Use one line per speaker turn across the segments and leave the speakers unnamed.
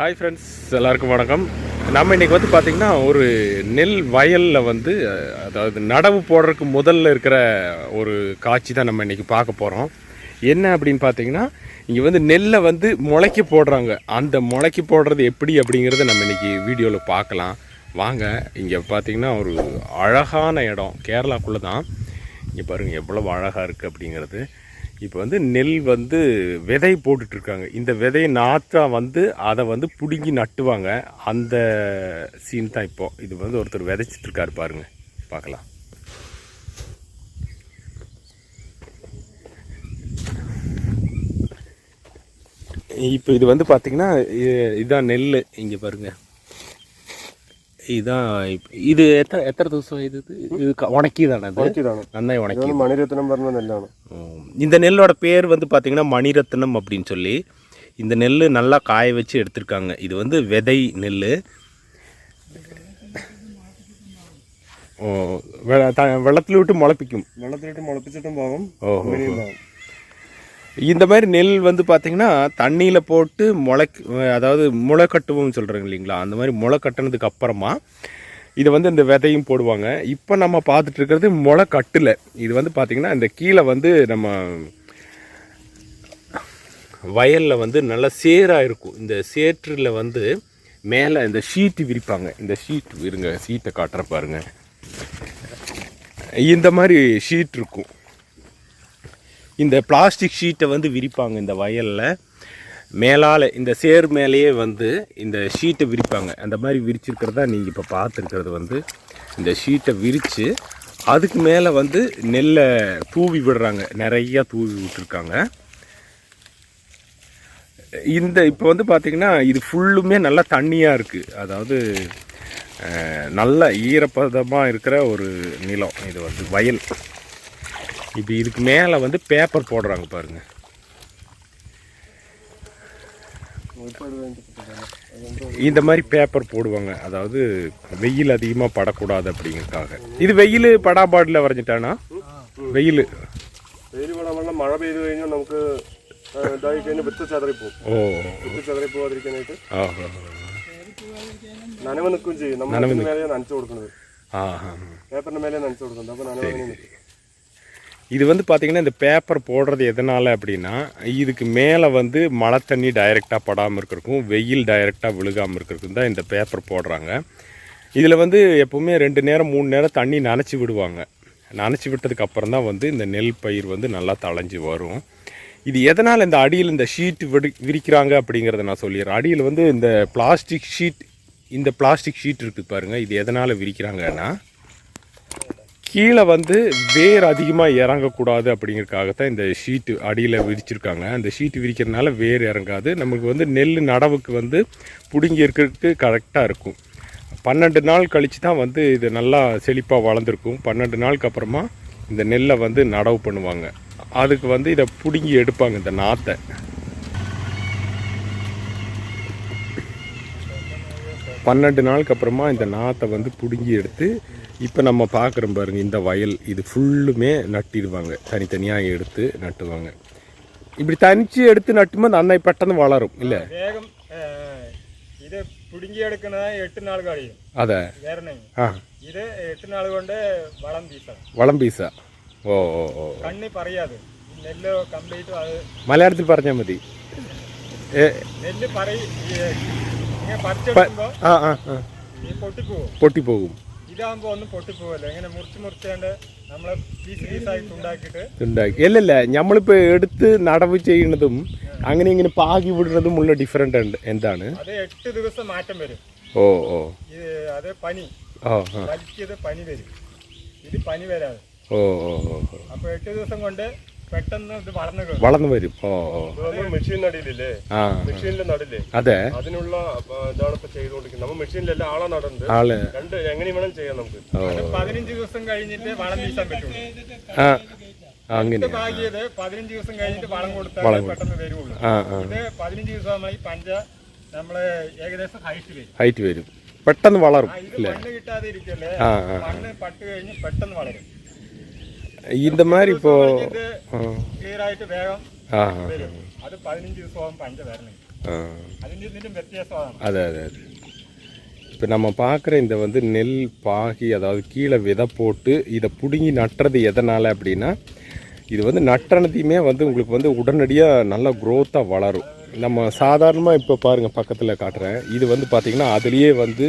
Hi friends எல்லாருக்கும் வணக்கம். நம்ம இன்றைக்கி வந்து பார்த்திங்கன்னா ஒரு நெல் வயலில் வந்து அதாவது நடவு போடுறதுக்கு முதல்ல இருக்கிற ஒரு காட்சி தான் நம்ம இன்றைக்கி பார்க்க போகிறோம் என்ன அப்படின்னு பார்த்தீங்கன்னா இங்கே வந்து நெல்லை வந்து முளைக்கி போடுறாங்க. அந்த முளைக்கி போடுறது எப்படி அப்படிங்கிறத நம்ம இன்னைக்கு வீடியோவில் பார்க்கலாம். வாங்க இங்கே பார்த்தீங்கன்னா ஒரு அழகான இடம். கேரளாக்குள்ளே தான் இங்கே பாருங்கள் எவ்வளவு அழகாக இருக்குது அப்படிங்கிறது. இப்போ வந்து நெல் வந்து விதை போட்டுட்ருக்காங்க. இந்த விதை நாற்றா வந்து அதை வந்து பிடுங்கி நட்டுவாங்க. அந்த சீன் தான் இப்போது இது வந்து ஒருத்தர் விதைச்சிட்டு இருக்காரு பார்க்கலாம் இப்போ இது வந்து பார்த்திங்கன்னா இதுதான் நெல் இங்கே பாருங்க. இதுதான் இப்ப- இது எத்தனை எத்தனை ദിവസം ഇത് ഇത് ഉണക്കി தானே ഇത്
ഇതാണ്
നന്നായി ഉണക്കി
ഇതാണ് മണിരത്നം പറഞ്ഞ നെല്ലാണ്
உம், இந்த நெல்லோட பேர் வந்து பார்த்தீங்கன்னா மணிரத்னம் அப்படின்னு சொல்லி இந்த நெல் நல்லா காய வச்சு எடுத்திருக்காங்க இது வந்து விதை நெல் ஓ வெ- த- வெள்ளத்தில் விட்டு முளைப்பிக்கும்
വെള്ളത്തിലിട്ട് മുളപ്പിച്ചിട്ടും പോകും
ஓஹோ
അങ്ങനെയും പോകും
இந்த மாதிரி நெல் வந்து பார்த்திங்கன்னா தண்ணியில் போட்டு முளை அதாவது முளை கட்டுவோம்னு சொல்கிறாங்க இல்லைங்களா? அந்த மாதிரி முளை கட்டினதுக்கு அப்புறமா இதை வந்து இந்த விதையும் போடுவாங்க. இப்போ நம்ம பார்த்துட்டு இருக்கிறது முளை கட்டல. இது வந்து பார்த்திங்கன்னா இந்த கீழே வந்து நம்ம வயலில் வந்து நல்லா சேராக இருக்கும். இந்த சேற்றில் வந்து மேலே இந்த ஷீட்டு விரிப்பாங்க. இந்த ஷீட் இருங்க ஷீட்டை காட்டுற பாருங்க. இந்த மாதிரி ஷீட் இருக்கும். இந்த பிளாஸ்டிக் ஷீட்டை வந்து விரிப்பாங்க இந்த வயலில். மேலால் இந்த சேர் மேலேயே வந்து இந்த ஷீட்டை விரிப்பாங்க. அந்த மாதிரி விரிச்சிருக்கிறதா நீங்கள் இப்போ பார்த்துருக்கிறது வந்து இந்த ஷீட்டை விரித்து அதுக்கு மேலே வந்து நெல்லை தூவி விடுறாங்க. நிறையா தூவி விட்டுருக்காங்க. இந்த இப்போ வந்து பார்த்திங்கன்னா இது ஃபுல்லுமே நல்லா தண்ணியாக இருக்குது அதாவது நல்ல ஈரப்பதமாக இருக்கிற ஒரு நிலம் இது வந்து வயல். இப்போ இதுக்கு மேலே வந்து பேப்பர் போடுறாங்க பாருங்க
ഒരുപാട് വേണ്ടപ്പെട്ടതാണ് അതുകൊണ്ട്
இந்த மாதிரி பேப்பர் போடுவாங்க அதாவது வெயில் அதிகமாக படக்கூடாது அப்படிங்கிறதுக்காக இது வெயில் படாபாடில் வரைஞ்சிட்டானா வெயில்
വെയിൽ വേണം വെള്ളം മഴ പെയ്തു കഴിഞ്ഞാൽ നമുക്ക് ആ, ഇതായി കഴിഞ്ഞാൽ വിത്ത് ചതറിപ്പോവും
ஓ
വിത്ത് ചതറിപ്പോവാതിരിക്കാനായിട്ട്
ஆஹா
നനവ് നിൽക്കുകയും ചെയ്യും നമ്മൾ അതിന് മേലെ നനച്ചു കൊടുക്കുന്നത്
ஆஹா
പേപ്പറിന്റെ മേലെ നനച്ചു കൊടുക്കുന്നത് അപ്പൊ നനവ് അങ്ങനെ നിൽക്കും
இது வந்து பார்த்தீங்கன்னா இந்த பேப்பர் போடுறது எதனால் அப்படின்னா இதுக்கு மேலே வந்து மழை தண்ணி டைரெக்டாக படாமல் இருக்கிறக்கும் வெயில் டைரெக்டாக விழுகாமல் இருக்கிறதுக்கும் தான் இந்த பேப்பர் போடுறாங்க. இதில் வந்து எப்போவுமே ரெண்டு நேரம் மூணு நேரம் தண்ணி நனைச்சி விடுவாங்க. நனைச்சி விட்டதுக்கு அப்புறம் தான் வந்து இந்த நெல் பயிர் வந்து நல்லா தளைஞ்சு வரும். இது எதனால் இந்த அடியில் இந்த ஷீட் விரி விரிக்கிறாங்க அப்படிங்கிறத நான் சொல்லிடுறேன். அடியில் வந்து இந்த பிளாஸ்டிக் ஷீட் இந்த பிளாஸ்டிக் ஷீட் இருக்குது பாருங்கள் இது எதனால் விரிக்கிறாங்கன்னா கீழே வந்து வேர் அதிகமாக இறங்கக்கூடாது அப்படிங்கிறதுக்காகத்தான் இந்த ஷீட்டு அடியில் விரிச்சிருக்காங்க. அந்த ஷீட்டு விரிக்கிறதுனால வேர் இறங்காது. நமக்கு வந்து நெல் நடவுக்கு வந்து பிடுங்கி இருக்கிறதுக்கு கரெக்டாக இருக்கும். பன்னெண்டு நாள் கழித்து தான் வந்து இது நல்லா செழிப்பாக வளர்ந்துருக்கும். பன்னெண்டு நாளுக்கு அப்புறமா இந்த நெல்லை வந்து நடவு பண்ணுவாங்க. அதுக்கு வந்து இதை பிடுங்கி எடுப்பாங்க இந்த நாற்றை பன்னெண்டு நாளுக்கு அப்புறமா இந்த நாற்றை வந்து பிடுங்கி எடுத்து இப்போ நம்ம பார்க்குறோம் பாருங்க இந்த வயல் இது ஃபுல்லுமே நட்டிடுவாங்க தனித்தனியாக எடுத்து நட்டுவாங்க இப்படி தனிச்சு எடுத்து நட்டும்போது அந்த அன்னை பெட்டன்னு வளரும் இல்லை
വേഗം ഏ, ഇത് പിടുങ്ങിയെടുക്കുന്നത് എട്ട് നാൾ കഴിയും
அதை
വേറെ
ആ
ഇത് എട്ട് നാൾ കൊണ്ട് വളം വീസണം
വളം പീസ ഓ ഓ ഓ
കണ്ണി പറയാതെ ഈ നെല്ല് കംപ്ലീറ്റ് അത്
മലയാളത്തിൽ പറഞ്ഞാൽ മതി ഏ,
നെല്ല് പറയും ഇങ്ങനെ പറിച്ചെടുക്കുമ്പോ
ആ ആ പൊട്ടിപ്പോകും.
ഇതാകുമ്പോ ഒന്നും ഇങ്ങനെ മുറിച്ച് മുറിച്ചാണ്ട് നമ്മൾ പീസ് പീസായിട്ട് ഉണ്ടാക്കിയിട്ട്
ഉണ്ടാക്കി അല്ലല്ല നമ്മളിപ്പോൾ എടുത്ത് നടവ് ചെയ്യുന്നതും അങ്ങനെ ഇങ്ങനെ പാകി വിടുന്നതും ഉള്ള ഡിഫറെന്റ് ഉണ്ട്. എന്താണ്?
അത് എട്ട് ദിവസം മാറ്റം വരും.
ഓ ഓ.
ഇത് അത് പനി.
ഓ
വലിച്ചത് പനി വരും. ഇത് പനി വരാതെ
ഓ ഓ ഓ ഓ.
അപ്പൊ എട്ട് ദിവസം കൊണ്ട് വളർന്നു
വരും. ഓ ഓ.
മെഷീൻ നടിയില്ലേ
ആ.
മെഷീനിൽ നടില്ലേ
അതെ.
അതിനുള്ള ആ, ഇതാണ് ഇപ്പൊ ചെയ്തുകൊണ്ടിരിക്കുന്നത്. നമ്മൾ മെഷീനിലല്ല ആളെ നടണ്ട്.
ആൾ.
രണ്ട് എങ്ങനെ വേണം ചെയ്യാം നമുക്ക്.
ഓ.
അത് പതിനഞ്ച് ദിവസം കഴിഞ്ഞിട്ട് വളം വീശാൻ പറ്റുള്ളൂ
അങ്ങനെ.
പതിനഞ്ച് ദിവസം കഴിഞ്ഞിട്ട് വളം കൊടുത്താൽ പെട്ടെന്ന് വരുള്ളൂ. ഇത് പതിനഞ്ച് ദിവസമായി പഞ്ച നമ്മൾ ഏകദേശം ഹൈറ്റ് വരും.
ഹൈറ്റ് വരും. പെട്ടെന്ന് വളരും
മണ്ണ് കിട്ടാതെ ഇരിക്കല്ലേ? മണ്ണ് പട്ട് കഴിഞ്ഞ് പെട്ടെന്ന് വളരും.
இந்த மாதிரி
ഇപ്പോൾ ക്ലിയറായിട്ട് വേഗം
ആ
വരും. അത് പതിനഞ്ച് ദിവസമാകും പഞ്ച വരണമെങ്കിൽ അതിൻ്റെ ഇതിൻ്റെ
இப்போ நம்ம பார்க்குற இந்த வந்து நெல் பாகி அதாவது கீழே விதை போட்டு இதை பிடுங்கி நட்டுறது எதனால் அப்படின்னா இது வந்து நட்டனத்தையுமே வந்து உங்களுக்கு வந்து உடனடியாக நல்லா குரோத்தாக வளரும் நம்ம சாதாரணமாக இப்போ பாருங்கள் பக்கத்தில் காட்டுறேன். இது வந்து பார்த்திங்கன்னா அதுலேயே வந்து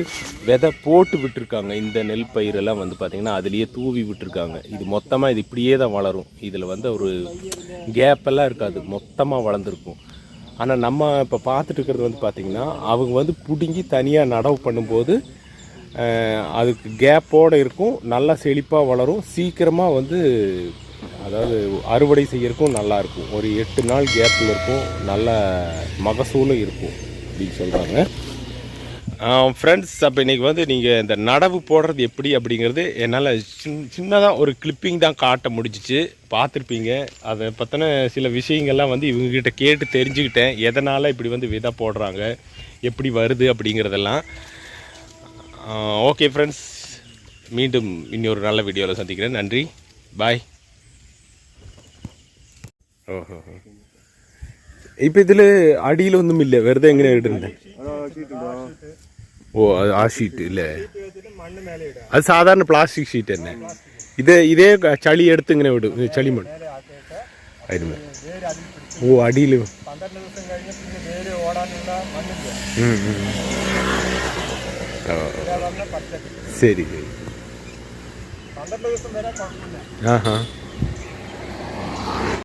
விதை போட்டு விட்டுருக்காங்க. இந்த நெல் பயிரெல்லாம் வந்து பார்த்திங்கன்னா அதுலேயே தூவி விட்டுருக்காங்க. இது மொத்தமாக இது இப்படியே தான் வளரும். இதில் வந்து ஒரு கேப்பெல்லாம் இருக்காது. மொத்தமாக வளர்ந்துருக்கும். ஆனால் நம்ம இப்போ பார்த்துட்டு இருக்கிறது வந்து பார்த்திங்கன்னா அவங்க வந்து பிடுங்கி தனியாக நடவு பண்ணும்போது அதுக்கு கேப்போடு இருக்கும். நல்லா செழிப்பாக வளரும். சீக்கிரமாக வந்து அதாவது அறுவடை செய்யறக்கும் நல்லா இருக்கும். ஒரு எட்டு நாள் கேப்பில் இருக்கும். நல்ல மகசூலும் இருக்கும் அப்படின்னு சொல்கிறாங்க ஃப்ரெண்ட்ஸ் அப்போ இன்றைக்கி வந்து நீங்கள் இந்த நடவு போடுறது எப்படி அப்படிங்கிறது என்னால் சின் சின்னதாக ஒரு கிளிப்பிங் தான் காட்ட முடிஞ்சிச்சு. பார்த்துருப்பீங்க. அதை பற்றின சில விஷயங்கள்லாம் வந்து இவங்ககிட்ட கேட்டு தெரிஞ்சுக்கிட்டேன். எதனால் இப்படி வந்து விதை போடுறாங்க? எப்படி வருது அப்படிங்கிறதெல்லாம். ஓகே ஃப்ரெண்ட்ஸ் மீண்டும் இன்னொரு நல்ல வீடியோவில் சந்திக்கிறேன். நன்றி. பாய் ഇപ്പൊ ഇതിൽ അടിയിലൊന്നുമില്ല. വെറുതെ എങ്ങനെ ഓ ആ ഷീറ്റ് ഇല്ലേ? അത് സാധാരണ പ്ലാസ്റ്റിക് ഷീറ്റ് തന്നെ. ഇത് ഇതേ ചളി എടുത്ത് ഇങ്ങനെ വിടും ചളി
മണ് ആയിരുന്നു
ഓ അടിയിൽ. ശരി ശരി.
ആ
ഹാ